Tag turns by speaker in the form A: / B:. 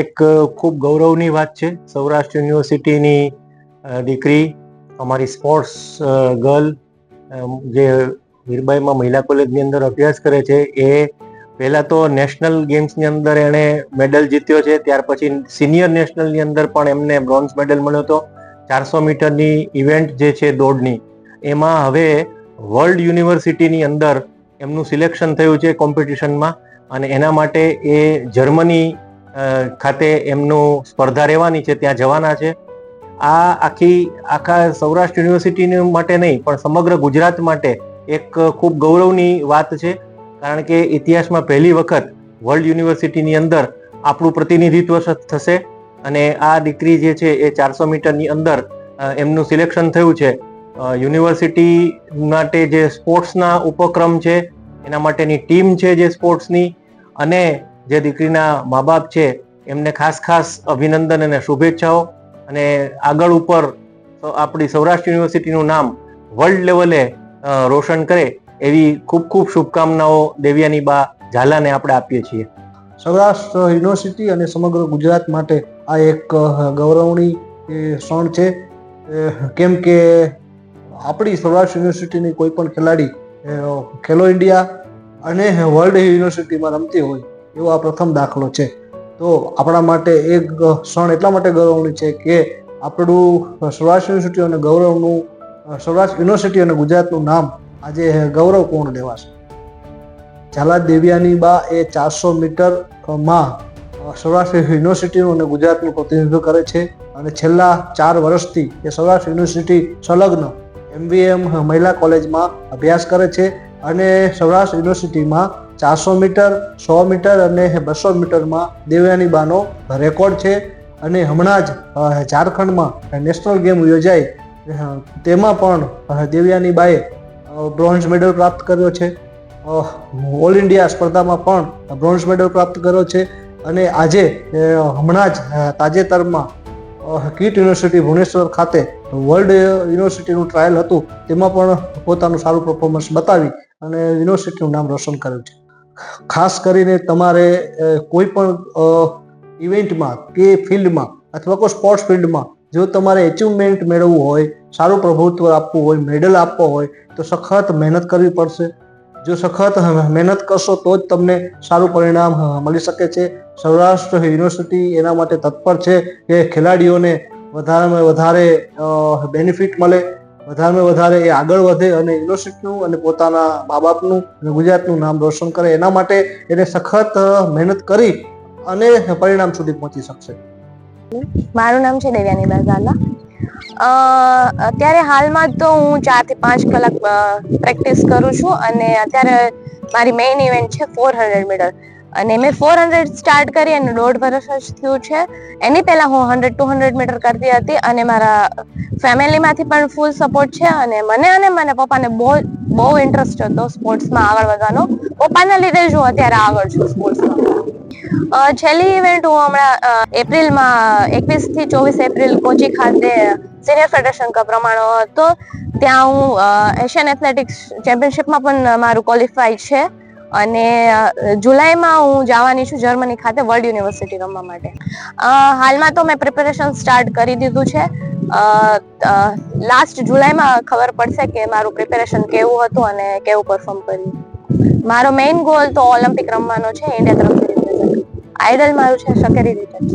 A: એક ખૂબ ગૌરવની વાત છે. સૌરાષ્ટ્ર યુનિવર્સિટીની દીકરી, અમારી સ્પોર્ટ્સ ગર્લ જે વીરબાઈમાં મહિલા કોલેજની અંદર અભ્યાસ કરે છે, એ પહેલાં તો નેશનલ ગેમ્સની અંદર એણે મેડલ જીત્યો છે. ત્યાર પછી સિનિયર નેશનલની અંદર પણ એમને બ્રોન્ઝ મેડલ મળ્યો હતો. ચારસો મીટરની ઇવેન્ટ જે છે દોડની, એમાં હવે વર્લ્ડ યુનિવર્સિટીની અંદર એમનું સિલેક્શન થયું છે કોમ્પિટિશનમાં. અને એના માટે એ જર્મની ખાતે એમનું સ્પર્ધા રહેવાની છે, ત્યાં જવાના છે. આ આખી, આખા સૌરાષ્ટ્ર યુનિવર્સિટી માટે નહીં, પણ સમગ્ર ગુજરાત માટે એક ખૂબ ગૌરવની વાત છે. કારણ કે ઇતિહાસમાં પહેલી વખત વર્લ્ડ યુનિવર્સિટીની અંદર આપણું પ્રતિનિધિત્વ થશે. અને આ દીકરી જે છે, એ ચારસો મીટરની અંદર એમનું સિલેક્શન થયું છે. યુનિવર્સિટી માટે જે સ્પોર્ટ્સના ઉપક્રમ છે, એના માટેની ટીમ છે જે સ્પોર્ટ્સની. અને જે દીકરીના મા બાપ છે, એમને ખાસ ખાસ અભિનંદન અને શુભેચ્છાઓ. અને આગળ ઉપર આપણી સૌરાષ્ટ્ર યુનિવર્સિટીનું નામ વર્લ્ડ લેવલે રોશન કરે એવી ખૂબ ખૂબ શુભકામનાઓ દેવ્યાની બા ઝાલાને આપણે આપીએ છીએ.
B: સૌરાષ્ટ્ર યુનિવર્સિટી અને સમગ્ર ગુજરાત માટે આ એક ગૌરવણી ક્ષણ છે. કેમ કે આપણી સૌરાષ્ટ્ર યુનિવર્સિટીની કોઈ પણ ખેલાડી ખેલો ઇન્ડિયા અને વર્લ્ડ યુનિવર્સિટીમાં રમતી હોય એવો આ પ્રથમ દાખલો છે. તો આપણા માટે એક ક્ષણ એટલા માટે ગૌરવની છે કે આપણું સૌરાષ્ટ્ર યુનિવર્સિટી અને ગૌરવનું સૌરાષ્ટ્ર યુનિવર્સિટી અને ગુજરાતનું નામ આજે ગૌરવ કોણ લેવાશે? ઝાલા દેવિયાની બા એ ચારસો મીટરમાં સૌરાષ્ટ્ર યુનિવર્સિટીનું અને ગુજરાતનું પ્રતિનિધિત્વ કરે છે અને છેલ્લા ચાર વર્ષથી એ સૌરાષ્ટ્ર યુનિવર્સિટી સંલગ્ન એમવીએમ મહિલા કોલેજમાં અભ્યાસ કરે છે અને સૌરાષ્ટ્ર યુનિવર્સિટીમાં ચારસો મીટર, સો મીટર અને બસો મીટરમાં દેવયાની બાનો રેકોર્ડ છે અને હમણાં જ ઝારખંડમાં નેશનલ ગેમ યોજાઈ. તેમાં પણ દેવયાની બાએ બ્રોન્ઝ મેડલ પ્રાપ્ત કર્યો છે. ઓલ ઇન્ડિયા સ્પર્ધામાં પણ બ્રોન્ઝ મેડલ પ્રાપ્ત કર્યો છે અને આજે હમણાં જ તાજેતરમાં કીટ યુનિવર્સિટી ભુવનેશ્વર ખાતે, વર્લ્ડ યુનિવર્સિટીનું ટ્રાયલ હતું, તેમાં પણ પોતાનું સારું પરફોર્મન્સ બતાવી અને યુનિવર્સિટીનું નામ રોશન કર્યું છે. ખાસ કરીને તમારે કોઈ પણ ઇવેન્ટમાં કે ફિલ્ડમાં અથવા કોઈ સ્પોર્ટ્સ ફિલ્ડમાં જો તમારે એચિવમેન્ટ મેળવવું હોય, સારું પ્રભુત્વ આપવું હોય મેડલ આપવો હોય, તો સખત મહેનત કરવી પડશે. જો સખત મહેનત કરશો તો જ તમને સારું પરિણામ મળી શકે છે. સૌરાષ્ટ્ર યુનિવર્સિટી એના માટે તત્પર છે કે ખેલાડીઓને વધારેમાં વધારે બેનિફિટ મળે. વધારેમાં વધારે એ આગળ વધે અને યુનિવર્સિટીનું અને પોતાના મા બાપનું અને ગુજરાતનું નામ રોશન કરે. એના માટે એને સખત મહેનત કરી અને પરિણામ સુધી પહોંચી શકશે.
C: મારું નામ છે દેવ્યાની બાઝાલા અત્યારે હાલમાં તો હું ચારથી પાંચ કલાક પ્રેક્ટિસ કરું છું અને અત્યારે મારી મેઇન ઇવેન્ટ છે ફોર હંડ્રેડ મીટર. અને મેં ફોર હંડ્રેડ સ્ટાર્ટ કરી અને દોઢ વર્ષ જ થયું છે. એની પહેલા હું હંડ્રેડ ટુ હંડ્રેડ મીટર કરતી હતી અને મારા ફેમિલીમાંથી પણ ફૂલ સપોર્ટ છે અને મને અને મને પપ્પાને બહુ બહુ ઇન્ટરેસ્ટ હતો સ્પોર્ટ્સમાં આગળ વધવાનો. પપ્પાના લીધે જ હું અત્યારે આગળ છું સ્પોર્ટ્સમાં છેલ્લી ઇવેન્ટ હું હમણાં એપ્રિલમાં એકવીસથી ચોવીસ એપ્રિલ કોચી ખાતે સિનિયર ફેડરેશન કપ રમાણો હતો. ત્યાં હું એશિયન એથ્લેટિક્સ ચેમ્પિયનશિપમાં પણ મારું ક્વોલિફાય છે. અને જુલાઈમાં હું જવાની છું જર્મની ખાતે વર્લ્ડ યુનિવર્સિટી રમવા માટે. હાલમાં તો મેં પ્રિપેરેશન સ્ટાર્ટ કરી દીધું છે. લાસ્ટ જુલાઈમાં ખબર પડશે કે મારું પ્રિપેરેશન કેવું હતું અને કેવું પરફોર્મ કર્યું. મારો મેઇન ગોલ તો ઓલિમ્પિક રમવાનો છે ઇન્ડિયા તરફથી. આઈડલ મારું છે શકેરી રિટર્ન